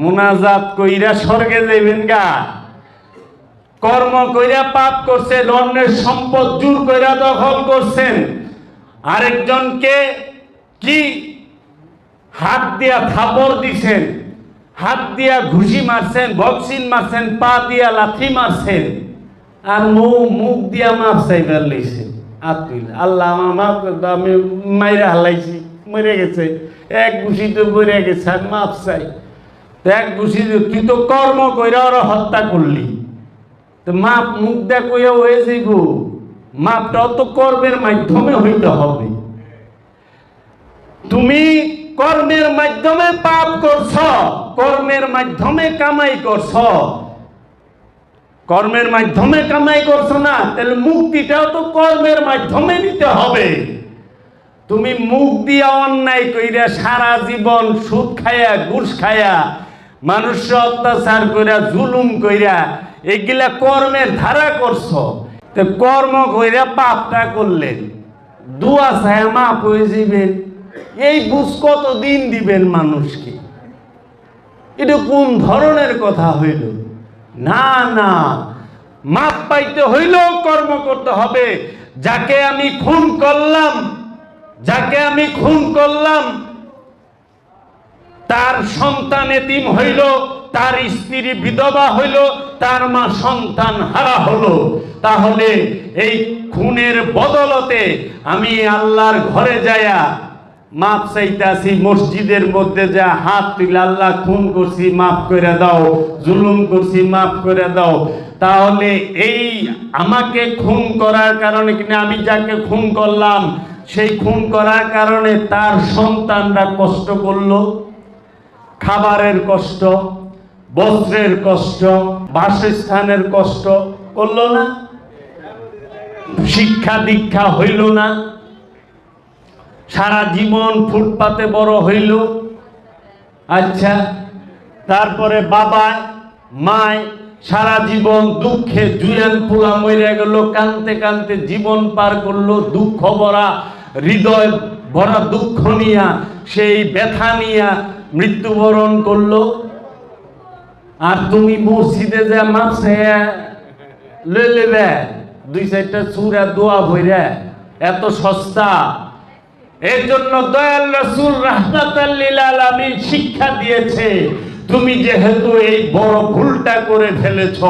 মোনাজাত কইরা স্বর্গে যাইবেন গা। কর্ম কইরা পাপ করছে অন্যের সম্পদ জোর কইরা দখল করছেন। আরেকজনকে কি হাত দিয়া থাপড় দিছেন হাত দিয়া ঘুষি মারছেন বক্সিন মারছেন পা দিয়া লাথি মারছেন আর মুখ মুখ দিয়া মাপ চাইবার লইছে। আতুল আল্লাহ আমার দাও, আমি মাইরা হালাইছি মরে গেছে। এক ঘুষি তো মরে গেছে আর মাপ চাই। এক তো- তুই তো কর্ম কইরা ওরা হত্যা করলি। তো মাপ মুখ দেখ কইয়া হয়ে যাইব মাপটাও তো কর্মের মাধ্যমে হইতে হবে। তুমি কর্মের মাধ্যমে পাপ করছ, কর্মের মাধ্যমে কামাই করছ। কর্মের মাধ্যমে কামাই করছ না, তাহলে মুক্তিটাও তো কর্মের মাধ্যমে নিতে হবে। তুমি মুখ দিয়া অন্যায় কইরা সারা জীবন সুদ খায়া, ঘুষ খায়া মানুষ অত্যাচার কইরা, জুলুম কইরা, এগুলা কর্মের ধারা করছ। তো কর্ম কইরা পাপটা করলেন। দুয়া ছায়া মাপ হয়ে যাবেন এই বুঝ কত দিন দিবেন মানুষকে? এটা কোন ধরনের কথা হইল? না না। মাপ পাইতে হইলেও কর্ম করতে হবে। যাকে আমি খুন করলাম, যাকে আমি খুন করলাম তার সন্তান এতিম হইল, তার স্ত্রী বিধবা হইল, তার মা সন্তান হারা হলো। তাহলে এই খুনের বদলতে আমি আল্লাহর ঘরে যায়া মাপ চাইতাছি, মসজিদের মধ্যে যা হাত তুলে আল্লাহ খুন করছি মাফ করে দাও, জুলুম করছি মাফ করে দাও। তাহলে এই আমাকে খুন করার কারণে কিনা আমি যাকে খুন করলাম, সেই খুন করার কারণে তার সন্তানরা কষ্ট করল? খাবারের কষ্ট, বস্ত্রের কষ্ট, বাসস্থানের কষ্ট করল না? শিক্ষা দীক্ষা হইল না? সারা জীবন ফুটপাতে বড় হইল? আচ্ছা তারপরে বাবা, মায় সারা জীবন দুঃখে জুয়ান পোলা মরে গেল, কানতে কানতে জীবন পার করল, দুঃখ ভরা, হৃদয় ভরা দুঃখ নিয়া, সেই ব্যথা নিয়া মৃত্যুবরণ করল। আর তুমি মসজিদে যে লই লেবে দুই চারটা চূড়া দোয়া ভইরা, এত সস্তা। এর জন্য দয়াল রসুল রাহমাতাল্লিল আলামিন শিক্ষা দিয়েছে, তুমি যেহেতু এই বড় ভুলটা করে ফেলেছ,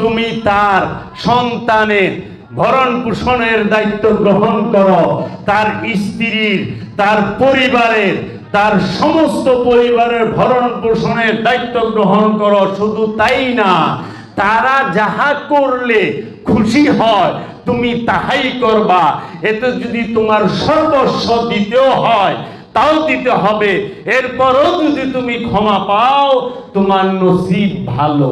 তুমি তার সন্তানের ভরণ পোষণের দায়িত্ব গ্রহণ করো। তার স্ত্রীর, তার পরিবারের তার সমস্ত পরিবারের ভরণ পোষণের দায়িত্ব গ্রহণ করো, শুধু তাই না, তারা যাহা করলে খুশি হয়, তুমি তাহাই করবা। এতে যদি তোমার সর্বস্ব দিতেও হয়, তাও দিতে হবে। এরপরও যদি তুমি ক্ষমা পাও, তোমার নসিব ভালো।